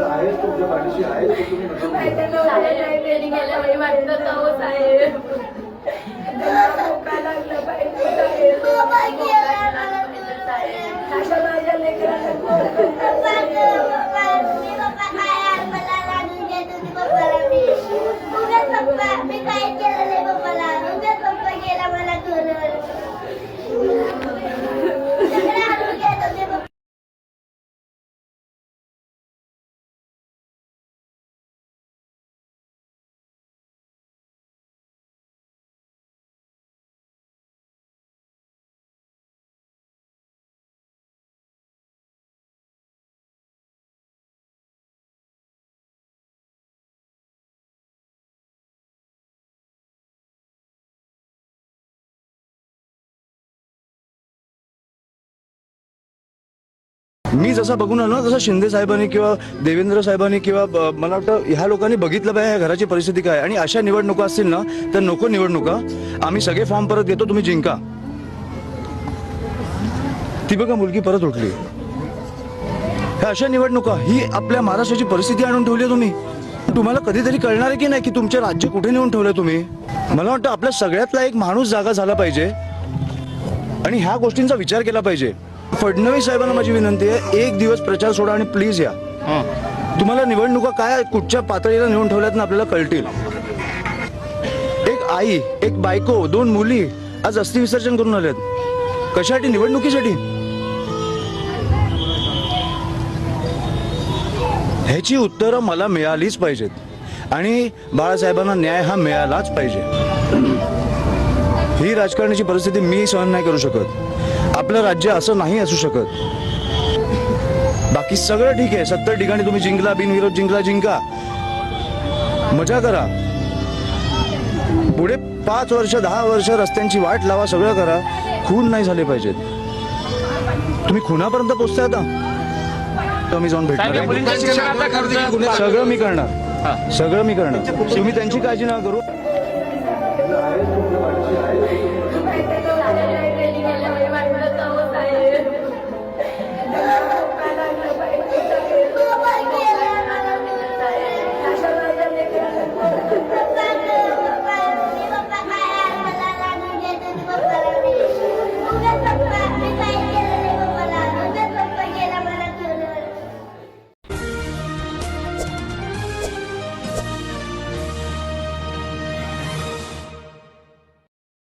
आहे तुमच्या पाठीशी आहे तुम्ही मी जसा बघून आलो ना तसं शिंदे साहेबांनी किंवा देवेंद्र साहेबांनी किंवा ब- मला वाटतं ह्या लोकांनी बघितलं पाहिजे ह्या घराची परिस्थिती काय? आहे. आणि अशा निवडणुका असतील ना तर नको निवडणुका. आम्ही सगळे फॉर्म परत घेतो तुम्ही जिंका. ती बघा मुलगी परत उठली. ह्या अशा निवडणुका ही आपल्या महाराष्ट्राची परिस्थिती आणून ठेवली आहे तुम्ही. तुम्हाला कधीतरी कळणार आहे की नाही की तुमचे राज्य कुठे नेऊन ठेवलं तुम्ही? मला वाटतं आपल्या सगळ्यातला एक माणूस जागा झाला पाहिजे. आणि ह्या गोष्टींचा विचार केला पाहिजे. फडणवीस साहेबांना माझी विनंती आहे एक दिवस प्रचार सोडा आणि प्लीज या. तुम्हाला निवडणुका काय कुठच्या पातळीला नेऊन ठेवल्यात ना आपल्याला कळतील. एक आई एक बायको दोन मुली आज अस्थि विसर्जन करून आल्यात कशासाठी? निवडणुकीसाठी? ह्याची उत्तरं मला मिळालीच पाहिजेत. आणि बाळासाहेबांना न्याय हा मिळालाच पाहिजे. ही राजकारणाची परिस्थिती मी सहन नाही करू शकत. आपलं राज्य असं नाही असू शकत. बाकी सगळं ठीक आहे. सत्तर ठिकाणी तुम्ही जिंकला बिनविरोध जिंकला जिंका. मजा करा. पुढे पाच वर्ष दहा वर्ष रस्त्यांची वाट लावा सगळं करा. खून नाही झाले पाहिजेत. तुम्ही खुनापर्यंत पोचताय आता. तर मी जाऊन भेटणार सगळं मी करणार. सगळं मी करणार. तुम्ही त्यांची काळजी नका करू.